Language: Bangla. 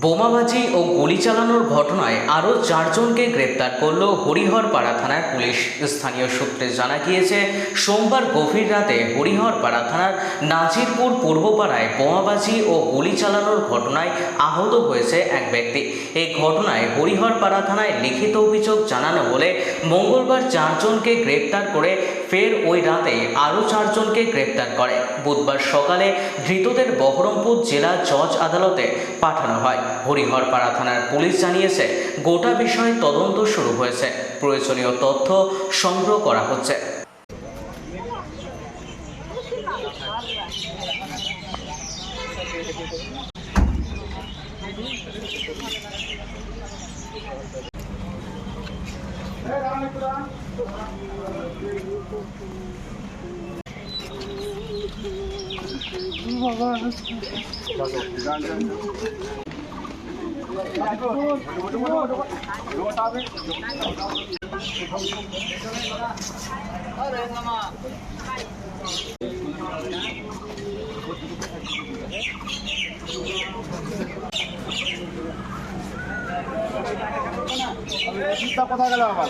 বোমাবাজি ও গুলি চালানোর ঘটনায় আরও চারজনকে গ্রেপ্তার করল হরিহরপাড়া থানার পুলিশ। স্থানীয় সূত্রে জানা গিয়েছে, সোমবার গভীর রাতে হরিহরপাড়া থানার নাজিরপুর পূর্বপাড়ায় বোমাবাজি ও গুলি চালানোর ঘটনায় আহত হয়েছে এক ব্যক্তি। এই ঘটনায় হরিহরপাড়া থানায় লিখিত অভিযোগ জানানো হলে মঙ্গলবার চারজনকে গ্রেপ্তার করে ফের ওই রাতে আরও চারজনকে গ্রেপ্তার করে। বুধবার সকালে ধৃতদের বহরমপুর জেলা জজ আদালতে পাঠানো হয়। হরিহরপাড়া থানার পুলিশ জানিয়েছে গোটা বিষয়ে তদন্ত শুরু হয়েছে। প্রয়োজনীয় তথ্য সংগ্রহ করা হচ্ছে। কোথায় গেল আবার